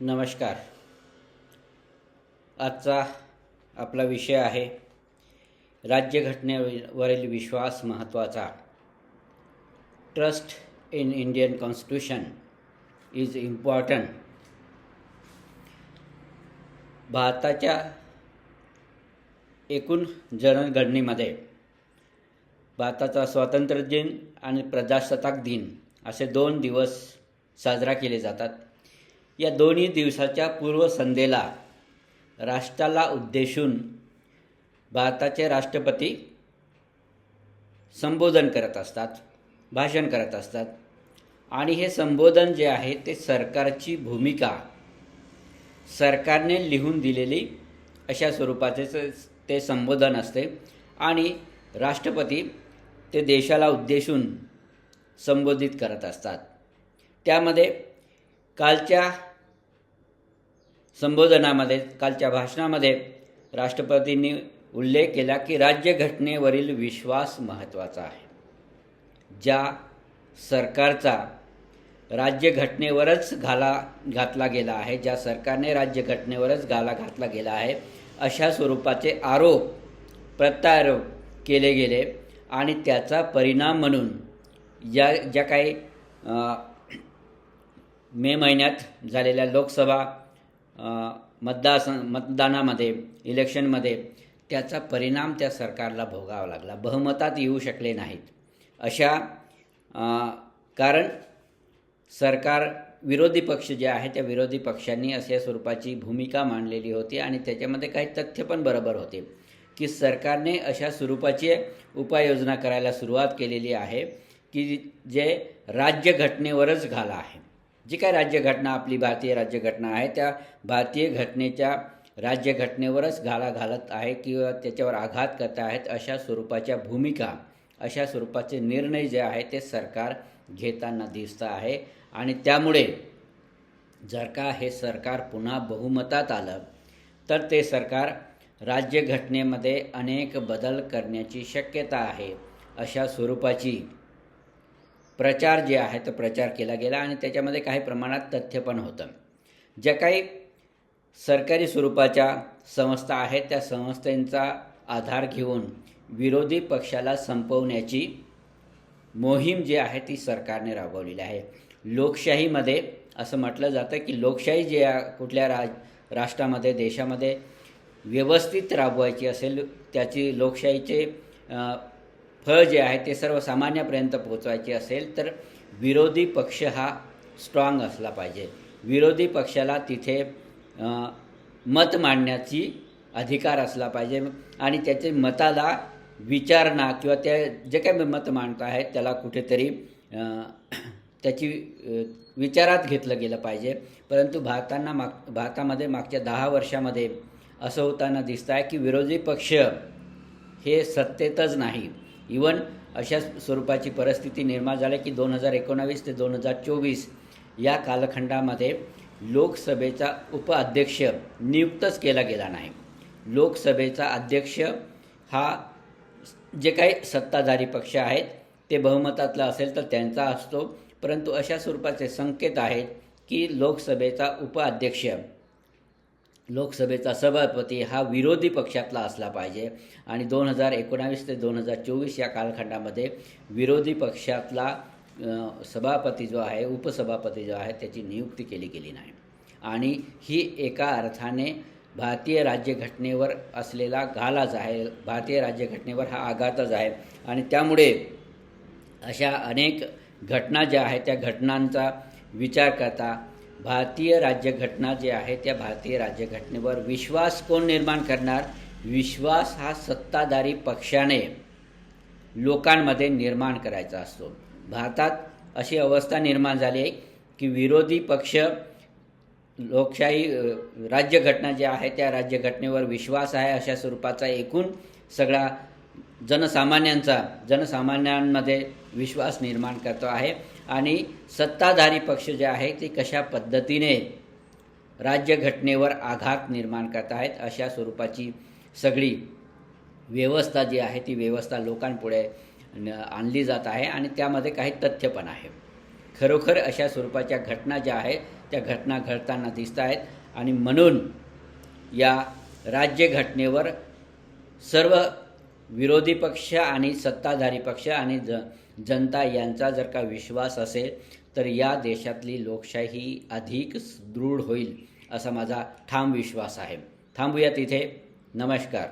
नमस्कार. आजचा आपला विषय आहे राज्यघटनेवरील विश्वास महत्त्वाचा. Trust in Indian constitution is important. भारताच्या एकूण जनगणनेमध्ये भारताचा स्वातंत्र्य दिन आणि प्रजासत्ताक दिन असे दोन दिवस साजरा केले जातात. या दोन्ही दिवसाच्या पूर्वसंध्येला राष्ट्राला उद्देशून भारताचे राष्ट्रपती संबोधन करत असतात भाषण करत असतात. आणि हे संबोधन जे आहे ते सरकारची भूमिका सरकारने लिहून दिलेली अशा स्वरूपाचे ते संबोधन असते. आणि राष्ट्रपती ते देशाला उद्देशून संबोधित करत असतात. त्यामध्ये कालच्या संबोधनामध्ये कालच्या भाषणामध्ये राष्ट्रपतींनी उल्लेख केला की राज्यघटनेवरील विश्वास महत्त्वाचा आहे. ज्या सरकारचा राज्यघटनेवरच घाला घातला गेला आहे ज्या सरकारने राज्यघटनेवरच घाला घातला गेला आहे अशा स्वरूपाचे आरोप प्रत्यारोप केले गेले आणि त्याचा परिणाम म्हणून या ज्या काही मे महिन्यात झालेल्या लोकसभा अ, मतदानामध्ये इलेक्शनमध्ये त्याचा परिणाम त्या सरकारला भोगावा लागला. बहुमतात येऊ शकले नाहीत. अशा कारण सरकार विरोधी पक्ष जे आहे त्या विरोधी पक्षांनी अशा स्वरूपाची भूमिका मांडलेली होती आणि त्याच्यामध्ये काही तथ्य पण बरोबर होते की सरकारने अशा स्वरूपाची उपाययोजना करायला सुरुवात केलेली आहे की जे राज्यघटनेवरच घाला आहे. जी काय राज्यघटना आपली भारतीय राज्यघटना आहे त्या भारतीय घटनेच्या राज्यघटनेवरच घाला घालत आहे किंवा त्याच्यावर आघात करत आहेत अशा स्वरूपाच्या भूमिका अशा स्वरूपाचे निर्णय जे आहे ते सरकार घेताना दिसतं आहे. आणि त्यामुळे जर का हे सरकार पुन्हा बहुमतात आलं तर ते सरकार राज्यघटनेमध्ये अनेक बदल करण्याची शक्यता आहे अशा स्वरूपाची प्रचार जे आहे तो प्रचार केला गेला आणि त्याच्यामध्ये काही प्रमाणात तथ्य पण होतं. ज्या काही सरकारी स्वरूपाच्या संस्था आहेत त्या संस्थांचा आधार घेऊन विरोधी पक्षाला संपवण्याची मोहीम जी आहे ती सरकारने राबवलेली आहे. लोकशाहीमध्ये असं म्हटलं जातं की लोकशाही जे कुठल्या राज राष्ट्रामध्ये देशामध्ये व्यवस्थित राबवायची असेल त्याची लोकशाहीचे फळ जे आहे ते सर्वसामान्यापर्यंत पोचवायचे असेल तर विरोधी पक्ष हा स्ट्रॉंग असला पाहिजे. विरोधी पक्षाला तिथे मत मांडण्याची अधिकार असला पाहिजे आणि त्याचे मताला विचारणा किंवा त्या जे काही मत मांडत आहेत त्याला कुठेतरी त्याची विचारात घेतलं गेलं पाहिजे. परंतु भारतांना माग भारतामध्ये मागच्या दहा वर्षामध्ये असं होताना दिसतं आहे की विरोधी पक्ष हे सत्तेतच नाही. इवन अशा स्वरूपाची परिस्थिती निर्माण झाली की दोन हजार एकोणावीस ते दोन हजार चोवीस या कालखंडामध्ये लोकसभेचा उपअध्यक्ष नियुक्तच केला गेला नाही. लोकसभेचा अध्यक्ष हा जे काही सत्ताधारी पक्ष आहेत ते बहुमतातला असेल तर त्यांचा असतो. परंतु अशा स्वरूपाचे संकेत आहेत की लोकसभेचा उपाध्यक्ष लोकसभेचा सभापती हा विरोधी पक्षातला असला पाहिजे. आणि दोन हजार एकोणावीस ते दोन हजार चोवीस या कालखंडामध्ये विरोधी पक्षातला सभापती जो आहे उपसभापती जो आहे त्याची नियुक्ती केली गेली नाही. आणि ही एका अर्थाने भारतीय राज्यघटनेवर असलेला घालाच आहे. भारतीय राज्यघटनेवर हा आघातच आहे. आणि त्यामुळे अशा अनेक घटना ज्या आहेत त्या घटनांचा विचार करता भारतीय राज्यघटना जे आहे त्या भारतीय राज्यघटनेवर विश्वास कोण निर्माण करणार? विश्वास हा सत्ताधारी पक्षाने लोकांमध्ये निर्माण करायचा असतो. भारतात अशी अवस्था निर्माण झाली आहे की विरोधी पक्ष लोकशाही राज्यघटना जी आहे त्या राज्यघटनेवर विश्वास आहे अशा स्वरूपाचा एकूण सगळा जनसामान्यांचा जनसामान्यांमध्ये विश्वास निर्माण करतो आहे. आणि सत्ताधारी पक्ष जे आहे ते कशा पद्धतीने राज्यघटनेवर आघात निर्माण करत आहेत अशा स्वरूपाची सगळी व्यवस्था जी आहे ती व्यवस्था लोकांपुढे न- आणली जात आहे आणि त्यामध्ये काही तथ्य पण आहे. खरोखर अशा स्वरूपाच्या घटना ज्या आहेत त्या घटना घडताना दिसत आहेत आणि म्हणून या राज्यघटनेवर सर्व विरोधी पक्ष आणि सत्ताधारी पक्ष आणि ज जनता यांचा जर का विश्वास असेल तर या देशातली लोकशाही अधिक दृढ होईल असा माझा ठाम विश्वास आहे. थांबूया तिथे नमस्कार.